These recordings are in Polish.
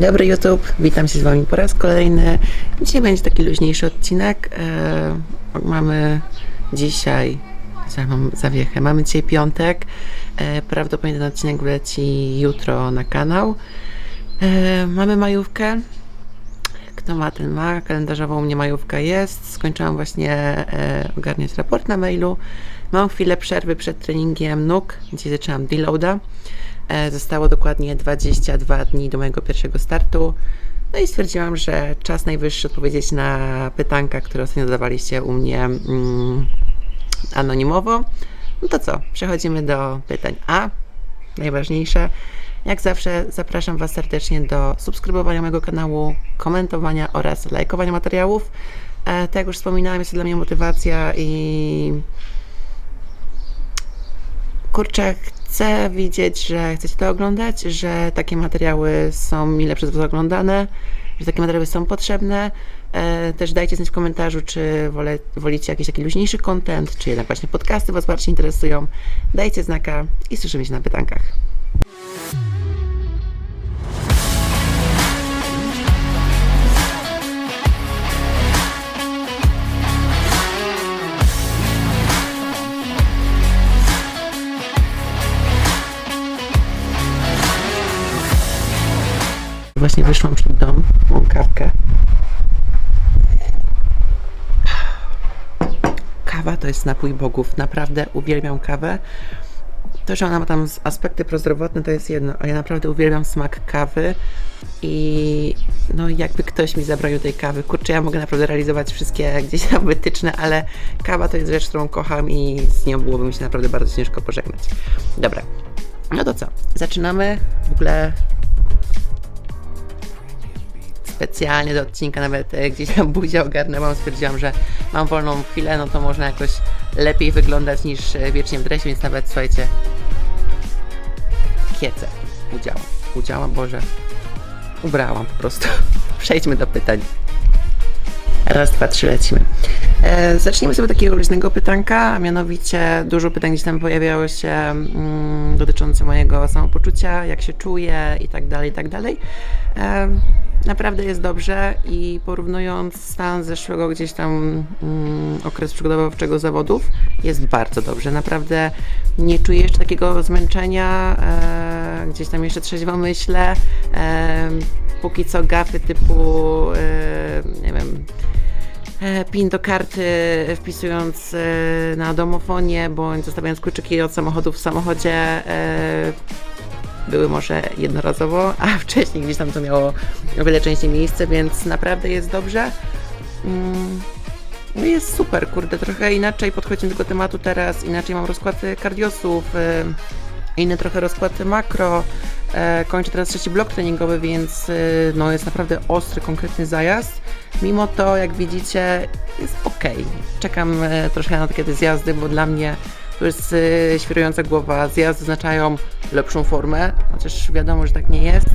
Dobry YouTube, witam się z Wami po raz kolejny. Dzisiaj będzie taki luźniejszy odcinek. E, mamy dzisiaj, ja mam zawiechę, mamy dzisiaj piątek. E, prawdopodobnie ten odcinek wleci jutro na kanał. E, mamy majówkę. Kto ma, ten ma. Kalendarzowo u mnie majówka jest. Skończyłam właśnie ogarniać raport na mailu. Mam chwilę przerwy przed treningiem nóg. Dzisiaj zaczęłam deloada. Zostało dokładnie 22 dni do mojego pierwszego startu. No i stwierdziłam, że czas najwyższy odpowiedzieć na pytanka, które ostatnio zadawaliście u mnie mm, anonimowo. No to co, przechodzimy do pytań. A najważniejsze, jak zawsze zapraszam Was serdecznie do subskrybowania mojego kanału, komentowania oraz lajkowania materiałów. E, tak jak już wspominałam, jest to dla mnie motywacja i kurczę, chcę widzieć, że chcecie to oglądać, że takie materiały są mile przez Was oglądane, że takie materiały są potrzebne. E, też dajcie znać w komentarzu, czy wole, wolicie jakiś taki luźniejszy content, czy jednak właśnie podcasty Was bardziej interesują. Dajcie znaka i słyszymy się na pytankach. Właśnie wyszłam przed dom, mam kawkę. Kawa to jest napój bogów. Naprawdę uwielbiam kawę. To, że ona ma tam aspekty prozdrowotne, to jest jedno, a ja naprawdę uwielbiam smak kawy i no jakby ktoś mi zabronił tej kawy, kurczę, ja mogę naprawdę realizować wszystkie gdzieś tam wytyczne, ale kawa to jest rzecz, którą kocham i z nią byłoby mi się naprawdę bardzo ciężko pożegnać. Dobra, no to co, zaczynamy w ogóle specjalnie do odcinka nawet e, gdzieś tam buzię ogarnęłam, stwierdziłam, że mam wolną chwilę, no to można jakoś lepiej wyglądać niż e, wiecznie w dresie, więc nawet słuchajcie, kiece udziałam, udziałam, Boże, ubrałam po prostu. Przejdźmy do pytań. Raz, dwa, trzy, lecimy. E, zacznijmy sobie takiego luźnego pytanka, a mianowicie dużo pytań gdzieś tam pojawiało się mm, dotyczące mojego samopoczucia, jak się czuję i tak dalej, i tak dalej. E, naprawdę jest dobrze i porównując stan zeszłego gdzieś tam mm, okres przygotowawczego zawodów, jest bardzo dobrze. Naprawdę nie czuję jeszcze takiego zmęczenia, e, gdzieś tam jeszcze trzeźwo myślę. E, póki co gafy typu, e, nie wiem, e, PIN do karty wpisując e, na domofonie, bądź zostawiając kluczyki od samochodu w samochodzie e, były może jednorazowo, a wcześniej gdzieś tam to miało o wiele częściej miejsce, więc naprawdę jest dobrze. Mm, No jest super, kurde, trochę inaczej podchodzimy do tego tematu teraz, inaczej mam rozkład kardiosów, e, inny trochę rozkład makro. E, kończę teraz trzeci blok treningowy, więc e, no, jest naprawdę ostry, konkretny zajazd. Mimo to, jak widzicie, jest ok. Czekam e, troszkę na takie te zjazdy, bo dla mnie e, świrująca głowa. Zjazdy oznaczają lepszą formę, chociaż wiadomo, że tak nie jest,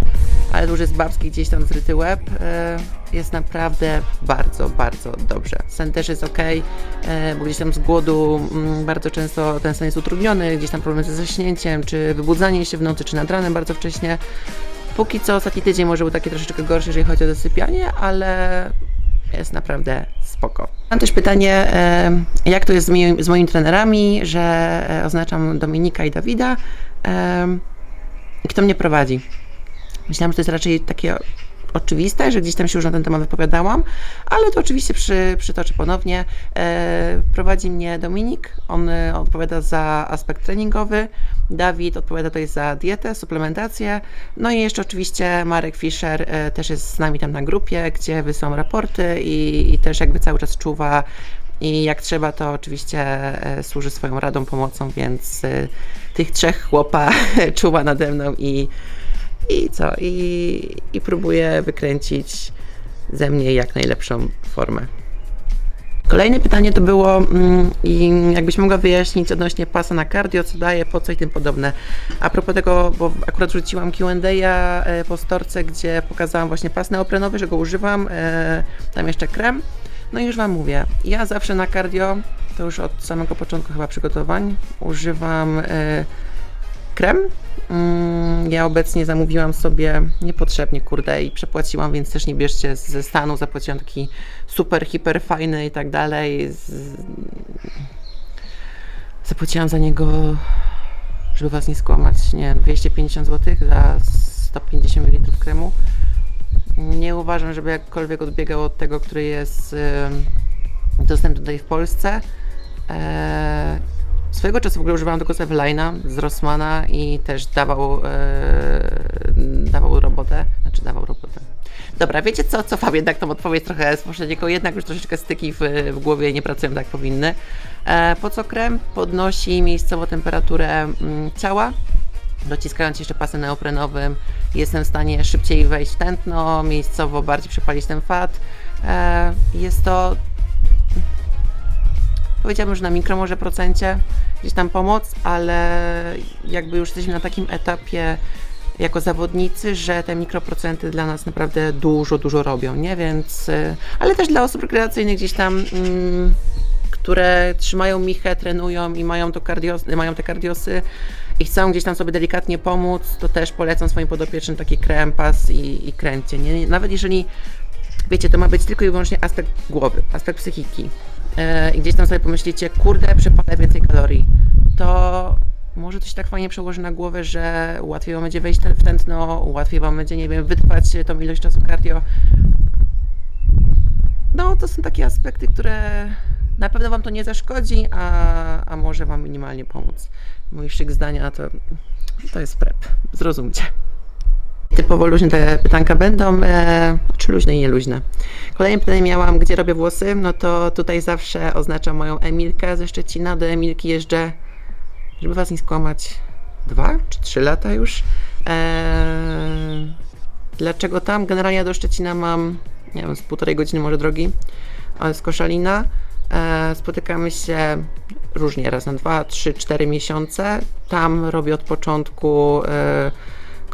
ale już jest babski gdzieś tam zryty łeb. E, jest naprawdę bardzo, bardzo dobrze. Sen też jest ok, e, bo gdzieś tam z głodu mm, bardzo często ten sen jest utrudniony, gdzieś tam problemy ze zaśnięciem, czy wybudzanie się w nocy, czy nad ranem bardzo wcześnie. Póki co ostatni tydzień może był taki troszeczkę gorszy, jeżeli chodzi o zasypianie, ale jest naprawdę spoko. Mam też pytanie, e, jak to jest z, z moimi trenerami, że e, oznaczam Dominika i Dawida e, kto mnie prowadzi. Myślałam, że to jest raczej takie oczywiste, że gdzieś tam się już na ten temat wypowiadałam, ale to oczywiście przy, przytoczę ponownie. E, prowadzi mnie Dominik, on e, odpowiada za aspekt treningowy, Dawid odpowiada tutaj za dietę, suplementację, no i jeszcze oczywiście Marek Fischer e, też jest z nami tam na grupie, gdzie wysyłam raporty i, i też jakby cały czas czuwa. I jak trzeba, to oczywiście służy swoją radą, pomocą, więc tych trzech chłopa czuwa nade mną i, i co? I, I próbuję wykręcić ze mnie jak najlepszą formę. Kolejne pytanie to było, mm, jakbyś mogła wyjaśnić odnośnie pasa na cardio, co daje, po co i tym podobne. A propos tego, bo akurat wrzuciłam Q&A e, po storce, gdzie pokazałam właśnie pas neoprenowy, że go używam, e, tam jeszcze krem. No i już Wam mówię, ja zawsze na cardio, to już od samego początku chyba przygotowań, używam e, krem. Mm, Ja obecnie zamówiłam sobie niepotrzebnie, kurde, i przepłaciłam, więc też nie bierzcie ze Stanu. Zapłaciłam taki super, hiper fajny i tak dalej. Z... Zapłaciłam za niego, żeby was nie skłamać, nie wiem, 250 zł za 150 ml kremu. Nie uważam, żeby jakkolwiek odbiegał od tego, który jest dostępny tutaj w Polsce. Eee, swojego czasu w ogóle używałam tylko Seveline'a z Rossmana i też dawał, e, dawał robotę. Znaczy dawał robotę. Dobra, wiecie co? Cofam jednak tą odpowiedź trochę z poprzedniego, jednak już troszeczkę styki w, w głowie nie pracują tak jak powinny. E, po co krem? Podnosi miejscowo temperaturę mm, ciała, dociskając jeszcze pasem neoprenowym jestem w stanie szybciej wejść w tętno, miejscowo bardziej przepalić ten fat. E, jest to powiedziałabym, że na mikro może procencie gdzieś tam pomoc, ale jakby już jesteśmy na takim etapie jako zawodnicy, że te mikroprocenty dla nas naprawdę dużo, dużo robią, nie? Więc, y, ale też dla osób rekreacyjnych gdzieś tam, mm, które trzymają michę, trenują i mają, to kardios, mają te kardiosy i chcą gdzieś tam sobie delikatnie pomóc, to też polecam swoim podopiecznym taki krem, pas i, i kręcie, nie? Nawet jeżeli wiecie, to ma być tylko i wyłącznie aspekt głowy, aspekt psychiki. Yy, I gdzieś tam sobie pomyślicie, kurde, przepalę więcej kalorii. To może to się tak fajnie przełoży na głowę, że łatwiej wam będzie wejść w tętno, łatwiej wam będzie, nie wiem, wytrwać tą ilość czasu cardio. No, to są takie aspekty, które na pewno wam to nie zaszkodzi, a, a może wam minimalnie pomóc. Mój szyk zdania to, to jest prep. Zrozumcie. Typowo luźne te pytanka będą, e, czy luźne i nieluźne. Kolejne pytanie miałam, gdzie robię włosy, no to tutaj zawsze oznaczam moją Emilkę ze Szczecina. Do Emilki jeżdżę, żeby was nie skłamać, dwa czy trzy lata już. E, dlaczego tam? Generalnie do Szczecina mam, nie wiem, z półtorej godziny może drogi, ale z Koszalina. E, spotykamy się różnie, raz na dwa, trzy, cztery miesiące. Tam robię od początku e,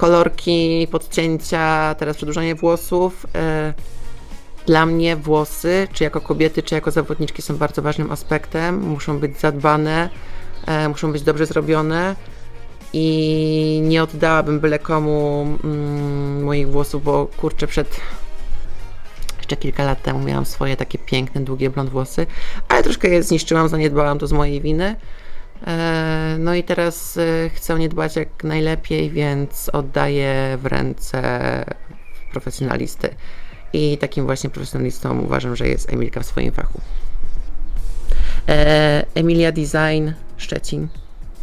kolorki, podcięcia, teraz przedłużanie włosów. E, Dla mnie włosy, czy jako kobiety, czy jako zawodniczki, są bardzo ważnym aspektem. Muszą być zadbane, e, muszą być dobrze zrobione i nie oddałabym byle komu mm, moich włosów, bo kurczę, przed jeszcze kilka lat temu miałam swoje takie piękne, długie blond włosy, ale troszkę je zniszczyłam, zaniedbałam to z mojej winy. E, No i teraz e, chcę nie dbać jak najlepiej, więc oddaję w ręce profesjonalisty. I takim właśnie profesjonalistą uważam, że jest Emilka w swoim fachu. E, Emilia Design Szczecin.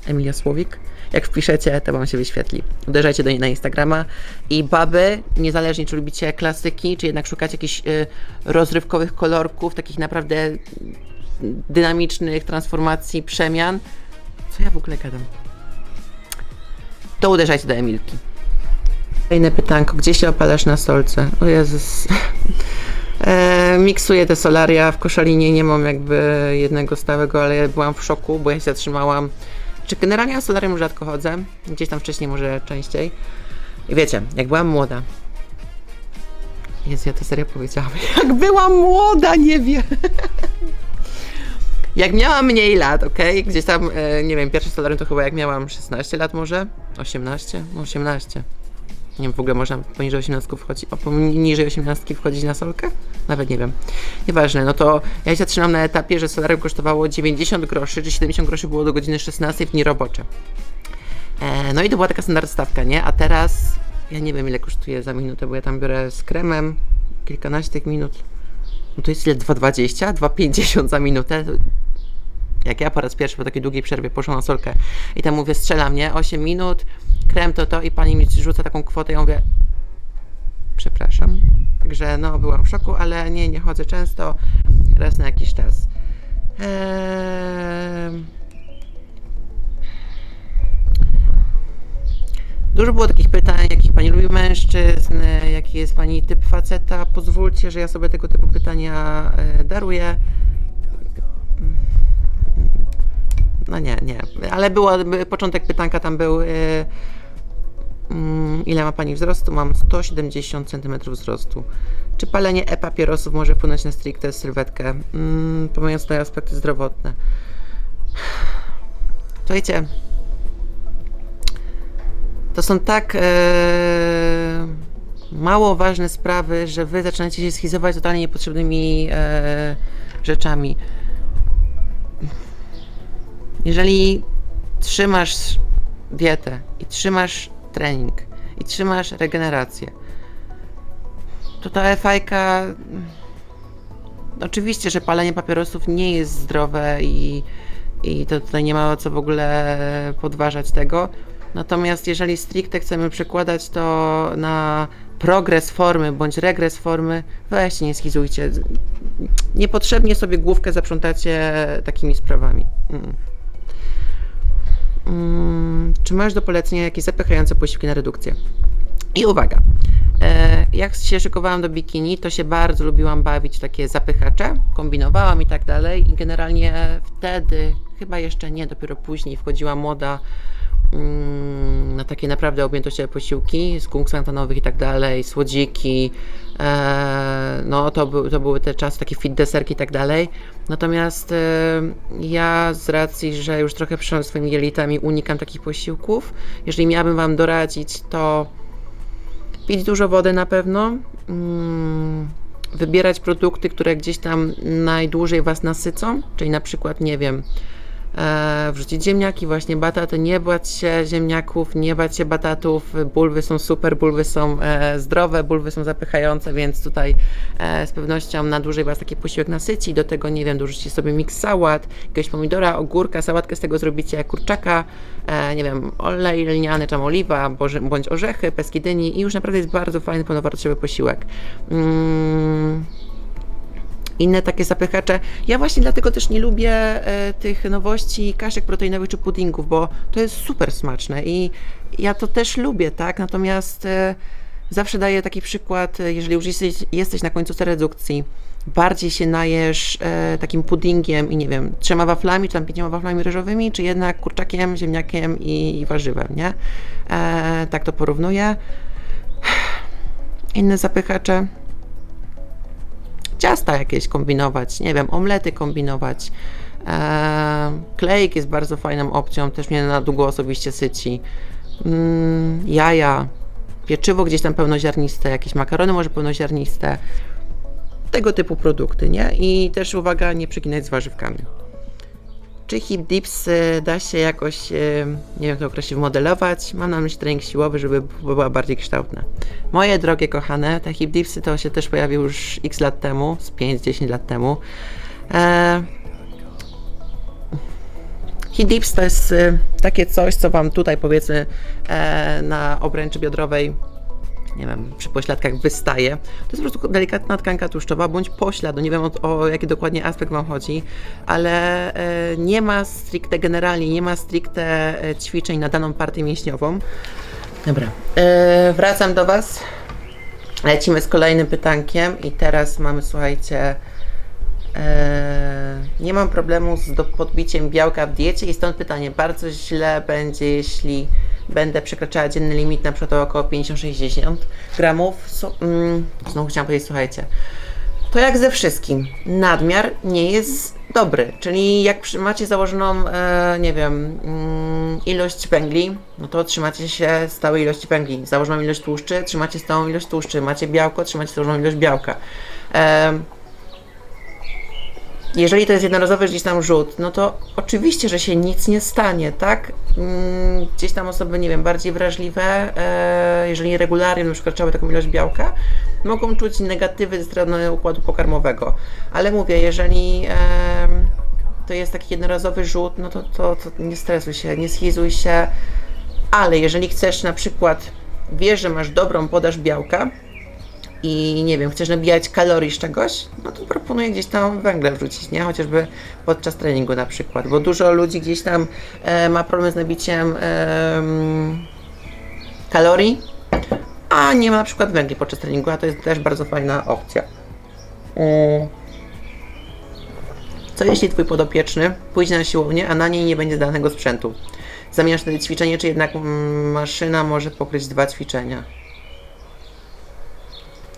Emilia Słowik. Jak wpiszecie, to wam się wyświetli. Uderzajcie do niej na Instagrama. I baby, niezależnie czy lubicie klasyki, czy jednak szukacie jakichś rozrywkowych kolorków, takich naprawdę dynamicznych transformacji, przemian. Co ja w ogóle gadam? To uderzajcie do Emilki. Kolejne pytanko. Gdzie się opalasz na solce? O Jezus. E, miksuję te solaria. W Koszalinie nie mam jakby jednego stałego, ale ja byłam w szoku, bo ja się zatrzymałam. Czy generalnie na solarium rzadko chodzę? Gdzieś tam wcześniej, może częściej. I wiecie, jak byłam młoda. Jezu, ja to serio powiedziałam. Jak byłam młoda, nie wiem. Jak miałam mniej lat, ok? Gdzieś tam, e, nie wiem, pierwsze solarium to chyba jak miałam 16 lat może? 18? No 18. Nie wiem, w ogóle można poniżej 18 wchodzić, o, poniżej 18 wchodzić na solkę? Nawet nie wiem. Nieważne, no to ja się zaczynam na etapie, że solarium kosztowało 90 groszy, czy 70 groszy było do godziny 16 w dni robocze. E, no i to była taka standard stawka, nie? A teraz, ja nie wiem ile kosztuje za minutę, bo ja tam biorę z kremem kilkanaście minut. No to jest ile? 2,20? 2,50 za minutę? Jak ja po raz pierwszy po takiej długiej przerwie poszłam na solkę i tam mówię, strzela mnie 8 minut, krem to to i pani mi rzuca taką kwotę, ja mówię, przepraszam. Także no, byłam w szoku, ale nie, nie chodzę często, raz na jakiś czas. Eee... Dużo było takich pytań, jakich pani lubi mężczyzn, jaki jest pani typ faceta. Pozwólcie, że ja sobie tego typu pytania e, daruję. No nie, nie. Ale było, by- początek pytanka tam był. e, mm, ile ma pani wzrostu? Mam 170 cm wzrostu. Czy palenie e-papierosów może wpłynąć na stricte sylwetkę? Mm, pomijając tutaj aspekty zdrowotne. Słuchajcie, To są tak e, mało ważne sprawy, że wy zaczynacie się schizować totalnie niepotrzebnymi e, rzeczami. Jeżeli trzymasz dietę i trzymasz trening i trzymasz regenerację, to ta fajka oczywiście, że palenie papierosów nie jest zdrowe i, i to tutaj nie ma co w ogóle podważać tego. Natomiast jeżeli stricte chcemy przekładać to na progres formy bądź regres formy, weźcie, nie schizujcie. Niepotrzebnie sobie główkę zaprzątacie takimi sprawami. Mm. Mm, czy masz do polecenia jakieś zapychające posiłki na redukcję? I uwaga, e, jak się szykowałam do bikini, to się bardzo lubiłam bawić takie zapychacze, kombinowałam i tak dalej i generalnie wtedy, chyba jeszcze nie, dopiero później wchodziła moda na takie naprawdę objętościowe posiłki z kungstantanowych i tak dalej, słodziki, e, no to, był, to były te czasy, takie fit deserki i tak dalej. Natomiast e, ja z racji, że już trochę przyszłam swoimi jelitami, unikam takich posiłków. Jeżeli miałabym Wam doradzić, to pić dużo wody na pewno, mm, wybierać produkty, które gdzieś tam najdłużej Was nasycą, czyli na przykład, nie wiem, wrzucić ziemniaki, właśnie bataty, nie bać się ziemniaków, nie bać się batatów, bulwy są super, bulwy są e, zdrowe, bulwy są zapychające, więc tutaj e, z pewnością na dłużej Was taki posiłek nasyci, do tego, nie wiem, dorzucicie sobie miks sałat, jakiegoś pomidora, ogórka, sałatkę z tego zrobicie, kurczaka, e, nie wiem, olej lniany, tam oliwa, bądź orzechy, peski dyni i już naprawdę jest bardzo fajny, pełnowartościowy posiłek. Mm inne takie zapychacze. Ja właśnie dlatego też nie lubię e, tych nowości kaszek proteinowych czy puddingów, bo to jest super smaczne i ja to też lubię, tak? Natomiast e, zawsze daję taki przykład, e, jeżeli już jesteś, jesteś na końcu tej redukcji, bardziej się najesz e, takim puddingiem i nie wiem, trzema waflami, czy tam pięcioma waflami ryżowymi, czy jednak kurczakiem, ziemniakiem i, i warzywem, nie? E, tak to porównuję. Inne zapychacze ciasta jakieś kombinować, nie wiem, omlety kombinować. Eee, klejk jest bardzo fajną opcją, też mnie na długo osobiście syci. Mm, jaja, pieczywo gdzieś tam pełnoziarniste, jakieś makarony może pełnoziarniste. Tego typu produkty, nie? I też uwaga, nie przeginać z warzywkami. Czy hip dips da się jakoś, e, nie wiem jak to określić, modelować? Mam na myśli trening siłowy, żeby była bardziej kształtna. Moje drogie kochane, te hip dipsy to się też pojawiły już x lat temu, z 5-10 lat temu. E, hip dips to jest e, takie coś, co Wam tutaj powiedzmy na obręczy biodrowej nie wiem, przy pośladkach wystaje. To jest po prostu delikatna tkanka tłuszczowa bądź poślad. No nie wiem o, o jaki dokładnie aspekt Wam chodzi, ale e, nie ma stricte, generalnie nie ma stricte e, ćwiczeń na daną partię mięśniową. Dobra, e, wracam do Was. Lecimy z kolejnym pytankiem i teraz mamy, słuchajcie, nie mam problemu z podbiciem białka w diecie i stąd pytanie, bardzo źle będzie, jeśli będę przekraczała dzienny limit na przykład o około 50-60 gramów. Mm, znowu chciałam powiedzieć, słuchajcie, to jak ze wszystkim, nadmiar nie jest dobry, czyli jak macie założoną, e, nie wiem, mm, ilość węgli, no to trzymacie się stałej ilości węgli. Założoną ilość tłuszczy, trzymacie stałą ilość tłuszczy. Macie białko, trzymacie założoną ilość białka. Em, jeżeli to jest jednorazowy gdzieś tam rzut, no to oczywiście, że się nic nie stanie, tak? Mm, Gdzieś tam osoby, nie wiem, bardziej wrażliwe, e, jeżeli regularnie już przekraczały taką ilość białka, mogą czuć negatywy ze strony układu pokarmowego. Ale mówię, jeżeli to jest taki jednorazowy rzut, no to, to, to nie stresuj się, nie schizuj się, ale jeżeli chcesz na przykład, wiesz, że masz dobrą podaż białka, i nie wiem, chcesz nabijać kalorii z czegoś, no to proponuję gdzieś tam węgle wrzucić, nie? Chociażby podczas treningu na przykład, bo dużo ludzi gdzieś tam e, ma problem z nabiciem em, kalorii, a nie ma na przykład węgli podczas treningu, a to jest też bardzo fajna opcja. Mm. Co jeśli twój podopieczny pójdzie na siłownię, a na niej nie będzie danego sprzętu? Zamieniasz wtedy ćwiczenie, czy jednak mm, maszyna może pokryć dwa ćwiczenia?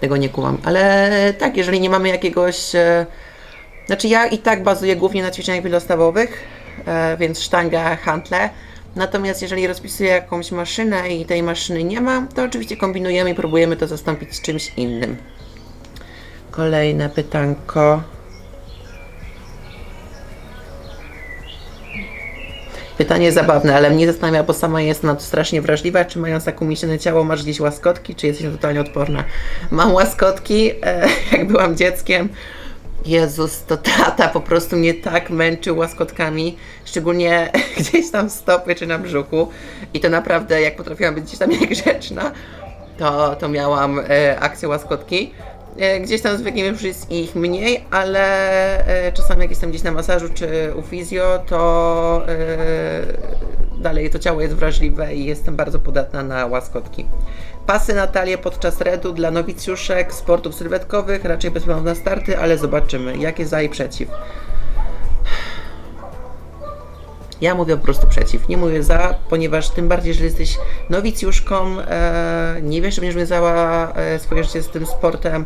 Tego nie kumam. Ale tak, jeżeli nie mamy jakiegoś. E, znaczy, ja i tak bazuję głównie na ćwiczeniach wielostawowych, e, więc sztanga, hantle. Natomiast jeżeli rozpisuję jakąś maszynę i tej maszyny nie ma, to oczywiście kombinujemy i próbujemy to zastąpić czymś innym. Kolejne pytanko. Pytanie zabawne, ale mnie zastanawia, bo sama jestem na to strasznie wrażliwa. Czy mając tak umieśnione ciało, masz gdzieś łaskotki, czy jesteś totalnie odporna? Mam łaskotki, e, jak byłam dzieckiem. Jezus, to tata po prostu mnie tak męczył łaskotkami, szczególnie gdzieś tam w stopy czy na brzuchu. I to naprawdę, jak potrafiłam być gdzieś tam niegrzeczna, to, to miałam e, akcję łaskotki. E, gdzieś tam zwykle już jest ich mniej, ale e, czasami jak jestem gdzieś na masażu czy u fizjo, to e, dalej to ciało jest wrażliwe i jestem bardzo podatna na łaskotki. Pasy na talię podczas redu dla nowicjuszek, sportów sylwetkowych, raczej bez na starty, ale zobaczymy, jakie za i przeciw. Ja mówię po prostu przeciw, nie mówię za, ponieważ tym bardziej, jeżeli jesteś nowicjuszką, e, nie wiesz, czy będziesz wiązała e, swoje życie z tym sportem,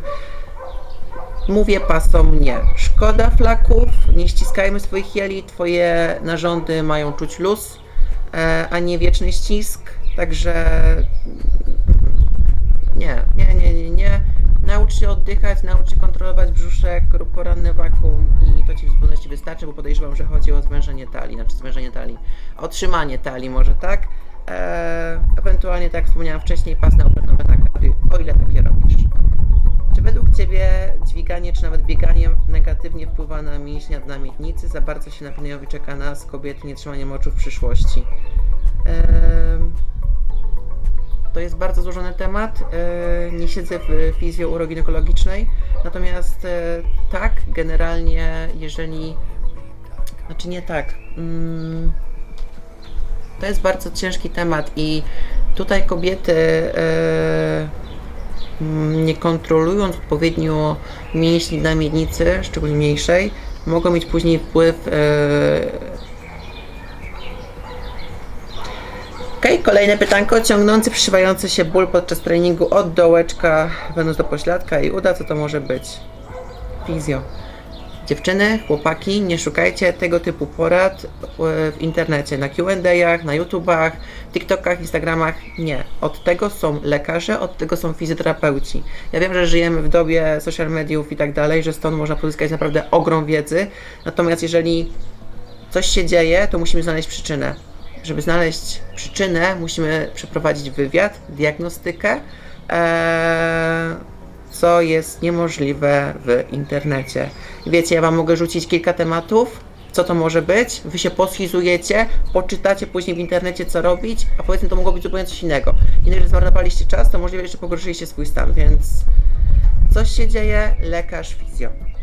mówię pasom nie. Szkoda flaków, nie ściskajmy swoich jeli, twoje narządy mają czuć luz, e, a nie wieczny ścisk, także nie, nie, nie, nie, nie. Naucz się oddychać, naucz się kontrolować brzuszek, rób poranny wakuum i to Ci w zupełności wystarczy, bo podejrzewam, że chodzi o zwężenie talii, znaczy zwężenie talii, otrzymanie talii może, tak? Eee, ewentualnie, tak jak wspomniałam wcześniej, pas na kardio, o ile takie robisz. Czy według Ciebie dźwiganie, czy nawet bieganie negatywnie wpływa na mięśnie na miednicy? Za bardzo się napełniajowi czeka nas, kobiety, nietrzymanie moczu w przyszłości. Eee, to jest bardzo złożony temat. e, Nie siedzę w fizjo uroginekologicznej, natomiast e, tak, generalnie, jeżeli. Znaczy nie tak. mm, To jest bardzo ciężki temat i tutaj kobiety e, mm, nie kontrolując odpowiednio mięśni na miednicy, szczególnie mniejszej, mogą mieć później wpływ Okej, kolejne pytanko. Ciągnący, przeszywający się ból podczas treningu od dołeczka, będąc do pośladka i uda, co to może być? Fizjo. Dziewczyny, chłopaki, nie szukajcie tego typu porad e, w internecie, na Q&A'ach, na YouTubach, TikTokach, Instagramach. Nie. Od tego są lekarze, od tego są fizjoterapeuci. Ja wiem, że żyjemy w dobie social mediów i tak dalej, że stąd można pozyskać naprawdę ogrom wiedzy. Natomiast jeżeli coś się dzieje, to musimy znaleźć przyczynę. Żeby znaleźć przyczynę, musimy przeprowadzić wywiad, diagnostykę, eee, co jest niemożliwe w internecie. Wiecie, ja Wam mogę rzucić kilka tematów, co to może być, Wy się poschizujecie, poczytacie później w internecie, co robić, a powiedzmy, to mogło być zupełnie coś innego. I jeżeli zmarnowaliście czas, to możliwe jeszcze pogorszyliście swój stan, więc coś się dzieje, lekarz, fizjo.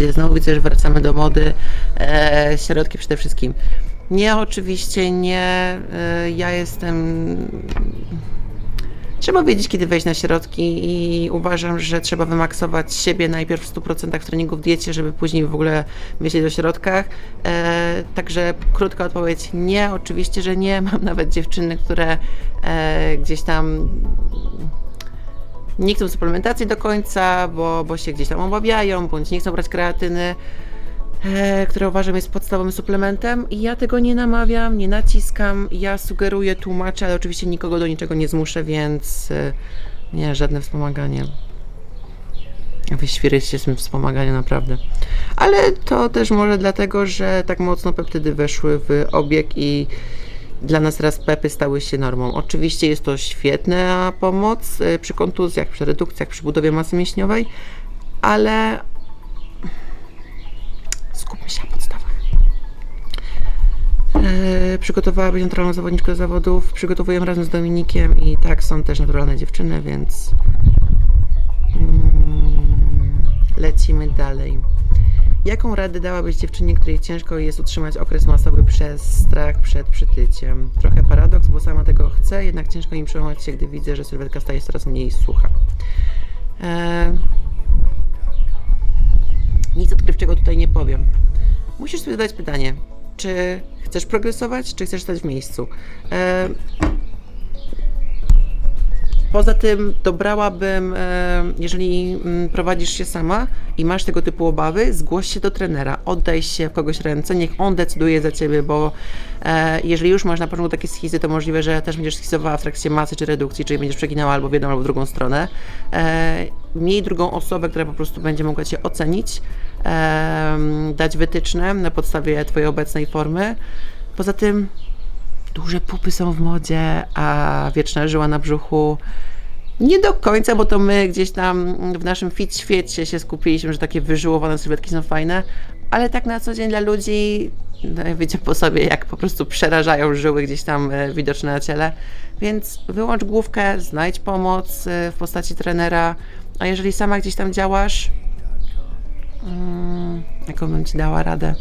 Dzieje. Znowu widzę, że wracamy do mody. E, środki przede wszystkim. Nie, oczywiście nie. E, ja jestem. Trzeba wiedzieć, kiedy wejść na środki i uważam, że trzeba wymaksować siebie najpierw w 100% w treningu w diecie, żeby później w ogóle myśleć o środkach. E, także krótka odpowiedź, nie, oczywiście, że nie. Mam nawet dziewczyny, które e, gdzieś tam nie chcą suplementacji do końca, bo, bo się gdzieś tam obawiają, bądź nie chcą brać kreatyny, e, które uważam jest podstawowym suplementem. I ja tego nie namawiam, nie naciskam, ja sugeruję, tłumaczę, ale oczywiście nikogo do niczego nie zmuszę, więc e, nie, żadne wspomaganie. Wy świrycie z tym wspomaganiem, naprawdę. Ale to też może dlatego, że tak mocno peptydy weszły w obieg i dla nas teraz pepy stały się normą. Oczywiście jest to świetna pomoc y, przy kontuzjach, przy redukcjach, przy budowie masy mięśniowej, ale skupmy się na podstawach. Yy, Przygotowałabyś naturalną zawodniczkę do zawodów, przygotowuję razem z Dominikiem i tak są też naturalne dziewczyny, więc mm, lecimy dalej. Jaką radę dałabyś dziewczynie, której ciężko jest utrzymać okres masowy przez strach przed przytyciem? Trochę paradoks, bo sama tego chcę, jednak ciężko mi przełamać się, gdy widzę, że sylwetka staje się coraz mniej sucha. Eee, nic odkrywczego tutaj nie powiem. Musisz sobie zadać pytanie, czy chcesz progresować, czy chcesz stać w miejscu? Eee, Poza tym dobrałabym, e, jeżeli mm, prowadzisz się sama i masz tego typu obawy, zgłoś się do trenera, oddaj się w kogoś ręce, niech on decyduje za ciebie, bo e, jeżeli już masz na początku takie schizy, to możliwe, że też będziesz schizowała w trakcie masy czy redukcji, czyli będziesz przeginała albo w jedną, albo w drugą stronę. E, miej drugą osobę, która po prostu będzie mogła cię ocenić, dać wytyczne na podstawie twojej obecnej formy. Poza tym duże pupy są w modzie, a wieczna żyła na brzuchu nie do końca, bo to my gdzieś tam w naszym fit świecie się skupiliśmy, że takie wyżyłowane sylwetki są fajne, ale tak na co dzień dla ludzi no, wiecie po sobie, jak po prostu przerażają żyły gdzieś tam e, widoczne na ciele. Więc wyłącz główkę, znajdź pomoc e, w postaci trenera, a jeżeli sama gdzieś tam działasz, mm, jaką bym ci dała radę?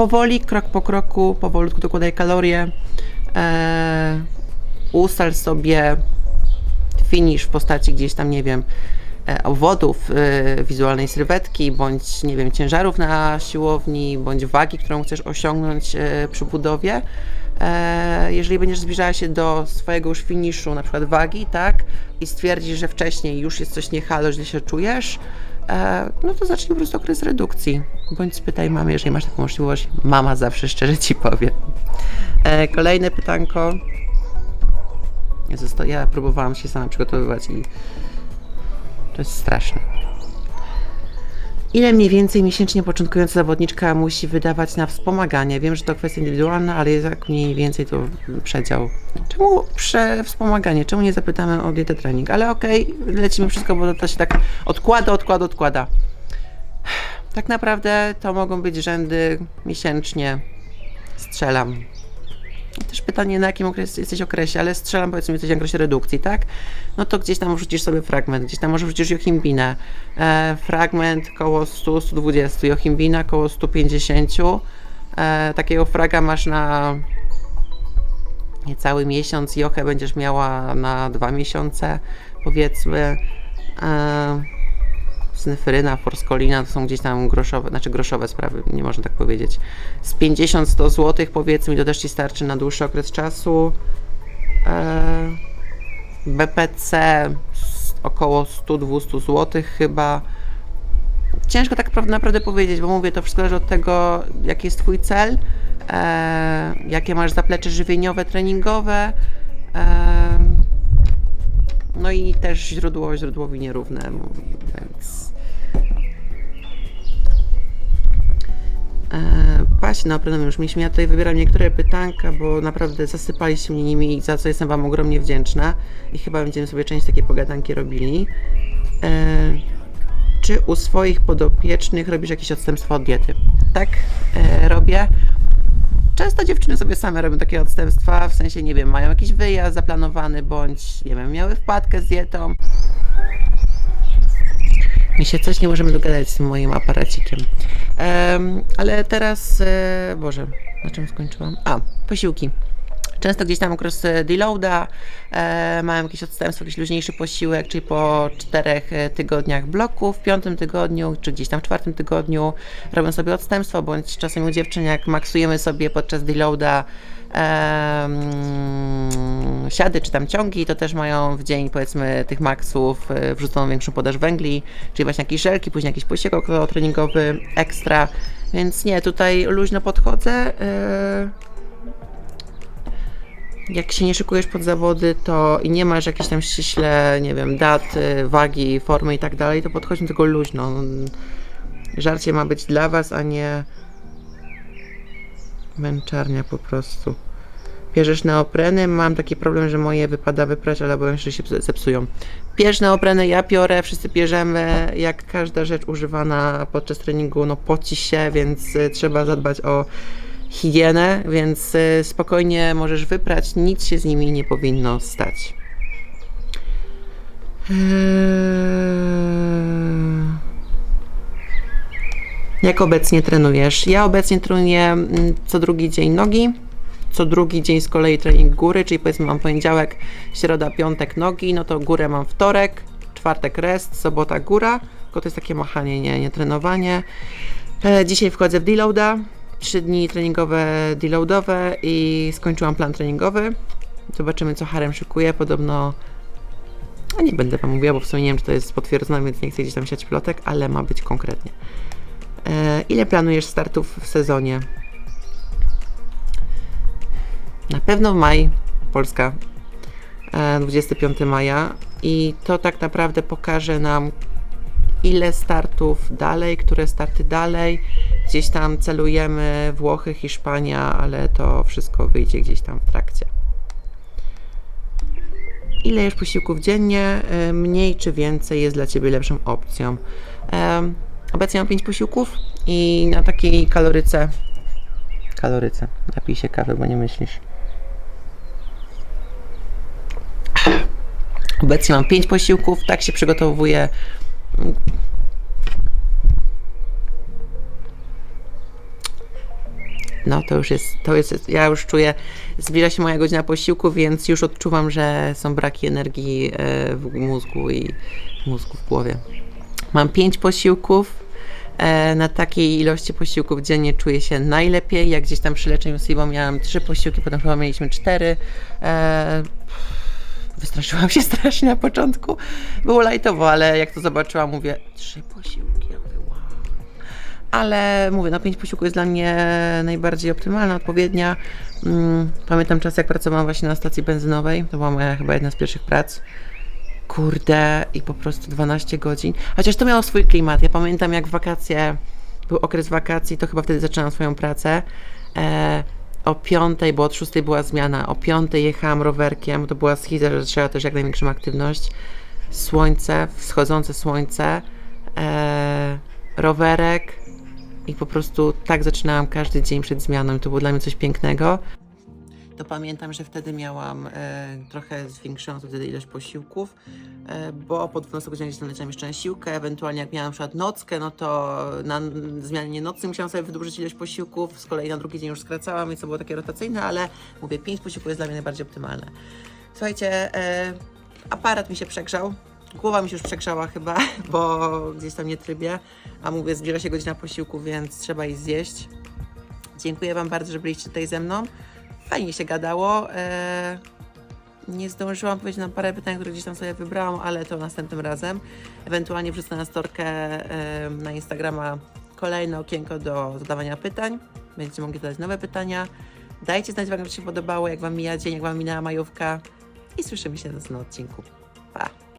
Powoli, krok po kroku, powolutku dokładaj kalorie. E, ustal sobie finish w postaci gdzieś tam, nie wiem, e, obwodów e, wizualnej sylwetki, bądź, nie wiem, ciężarów na siłowni, bądź wagi, którą chcesz osiągnąć e, przy budowie. E, jeżeli będziesz zbliżała się do swojego już finiszu, na przykład wagi, tak, i stwierdzisz, że wcześniej już jest coś nie halo, źle się czujesz, no to zacznij po prostu okres redukcji. Bądź spytaj mamy, jeżeli masz taką możliwość. Mama zawsze szczerze ci powie. E, kolejne pytanko. Ja próbowałam się sama przygotowywać i to jest straszne. Ile mniej więcej miesięcznie początkująca zawodniczka musi wydawać na wspomaganie? Wiem, że to kwestia indywidualna, ale jest jak mniej więcej to przedział. Czemu prze wspomaganie? Czemu nie zapytamy o dietę trening? Ale okej, lecimy wszystko, bo to się tak odkłada, odkłada, odkłada. Tak naprawdę to mogą być rzędy miesięcznie. Strzelam. Też pytanie, na jakim jesteś okresie, ale strzelam, powiedzmy, jesteś w okresie redukcji, tak? No to gdzieś tam wrzucisz sobie fragment, gdzieś tam może wrzucisz jochimbinę. E, fragment koło 100-120, jochimbina koło 150. E, takiego fraga masz na niecały miesiąc, jochę będziesz miała na dwa miesiące, powiedzmy. E, Snyfryna, forskolina to są gdzieś tam groszowe, znaczy groszowe sprawy, nie można tak powiedzieć. Z 50-100 zł powiedzmy, to też Ci starczy na dłuższy okres czasu. E, BPC około 100-200 zł chyba. Ciężko tak pra- naprawdę powiedzieć, bo mówię, to wszystko zależy od tego, jaki jest Twój cel, e, jakie masz zaplecze żywieniowe, treningowe. E, no i też źródło źródłowi nierówne, Paść na oprenem już mieliśmy. Ja tutaj wybieram niektóre pytanka, bo naprawdę zasypaliście mnie nimi i za co jestem Wam ogromnie wdzięczna. I chyba będziemy sobie część takie pogadanki robili. E, czy u swoich podopiecznych robisz jakieś odstępstwo od diety? Tak, e, robię. Często dziewczyny sobie same robią takie odstępstwa, w sensie, nie wiem, mają jakiś wyjazd zaplanowany, bądź, nie wiem, miały wpadkę z dietą. Mi się coś nie możemy dogadać z moim aparacikiem. Em, ale teraz, e, Boże, na czym skończyłam? A, posiłki. Często gdzieś tam okres e, deloada, e, mają jakieś odstępstwo, jakiś luźniejszy posiłek, czyli po czterech e, tygodniach bloku, w piątym tygodniu, czy gdzieś tam w czwartym tygodniu robią sobie odstępstwo, bądź czasem u dziewczyn, jak maksujemy sobie podczas deloada em, siady czy tam ciągi, to też mają w dzień powiedzmy tych maksów e, wrzuconą większą podaż węgli, czyli właśnie jakieś żelki, później jakiś posiłek treningowy ekstra, więc nie, tutaj luźno podchodzę. e, jak się nie szykujesz pod zawody, to i nie masz jakichś tam ściśle, nie wiem, dat, y, wagi, formy i tak dalej, to podchodźmy tylko luźno. Żarcie ma być dla was, a nie męczarnia po prostu. Bierzesz neopreny, mam taki problem, że moje wypada wyprać, ale boję się, że się zepsują. Bierz neopreny, ja piorę, wszyscy bierzemy, jak każda rzecz używana podczas treningu, no poci się, więc y, trzeba zadbać o higienę, więc y, spokojnie możesz wyprać, nic się z nimi nie powinno stać. Eee... Jak obecnie trenujesz? Ja obecnie trenuję mm, co drugi dzień nogi, co drugi dzień z kolei trening góry, czyli powiedzmy mam poniedziałek, środa, piątek nogi, no to górę mam wtorek, czwartek rest, sobota góra, tylko to jest takie machanie, nie, nie trenowanie. E, dzisiaj wchodzę w deloada, trzy dni treningowe deloadowe i skończyłam plan treningowy. Zobaczymy, co Harem szykuje. Podobno. A nie będę wam mówiła, bo w sumie nie wiem, czy to jest potwierdzone, więc nie chcę gdzieś tam siać plotek, ale ma być konkretnie. E, ile planujesz startów w sezonie? Na pewno w maj, Polska, e, 25 maja i to tak naprawdę pokaże nam ile startów dalej, które starty dalej. Gdzieś tam celujemy Włochy, Hiszpania, ale to wszystko wyjdzie gdzieś tam w trakcie. Ile jesz posiłków dziennie? E, Mniej czy więcej jest dla Ciebie lepszą opcją? Obecnie mam 5 posiłków i na takiej kaloryce. Kaloryce. Napij się kawy, bo nie myślisz. Obecnie mam 5 posiłków, tak się przygotowuję. No to już jest, to jest, ja już czuję, zbliża się moja godzina posiłku, więc już odczuwam, że są braki energii e, w mózgu i mózgu w głowie. Mam 5 posiłków. E, Na takiej ilości posiłków dziennie czuję się najlepiej. Jak gdzieś tam przy leczeniu SIBO miałam 3 posiłki, potem chyba mieliśmy 4. Wystraszyłam się strasznie na początku. Było lajtowo, ale jak to zobaczyłam, mówię, trzy posiłki. Ale mówię, no pięć posiłków jest dla mnie najbardziej optymalna, odpowiednia. Mm, pamiętam czas, jak pracowałam właśnie na stacji benzynowej. To była moja chyba jedna z pierwszych prac. Kurde, i po prostu 12 godzin. Chociaż to miało swój klimat. Ja pamiętam, jak wakacje, był okres wakacji, to chyba wtedy zaczynałam swoją pracę. E, o piątej, bo od szóstej była zmiana, o piątej jechałam rowerkiem, to była schiza, że trzeba też jak największą aktywność. Słońce, wschodzące słońce, e, rowerek i po prostu tak zaczynałam każdy dzień przed zmianą i to było dla mnie coś pięknego. To pamiętam, że wtedy miałam e, trochę zwiększoną wtedy ilość posiłków, e, bo po 12 godzinach gdzieś leciałam jeszcze na siłkę, ewentualnie jak miałam na przykład nockę, no to na zmianie nocnej musiałam sobie wydłużyć ilość posiłków, z kolei na drugi dzień już skracałam, więc to było takie rotacyjne, ale mówię, 5 posiłków jest dla mnie najbardziej optymalne. Słuchajcie, e, aparat mi się przegrzał, głowa mi się już przegrzała chyba, bo gdzieś tam nie trybie, a mówię, zbliża się godzina posiłku, więc trzeba iść zjeść. Dziękuję Wam bardzo, że byliście tutaj ze mną. Fajnie się gadało. E, nie zdążyłam powiedzieć na parę pytań, które gdzieś tam sobie wybrałam, ale to następnym razem. Ewentualnie wrzucę na storkę e, na Instagrama kolejne okienko do zadawania pytań. Będziecie mogli zadać nowe pytania. Dajcie znać, jak Wam się podobało, jak Wam mija dzień, jak Wam minęła majówka. I słyszymy się na następnym odcinku.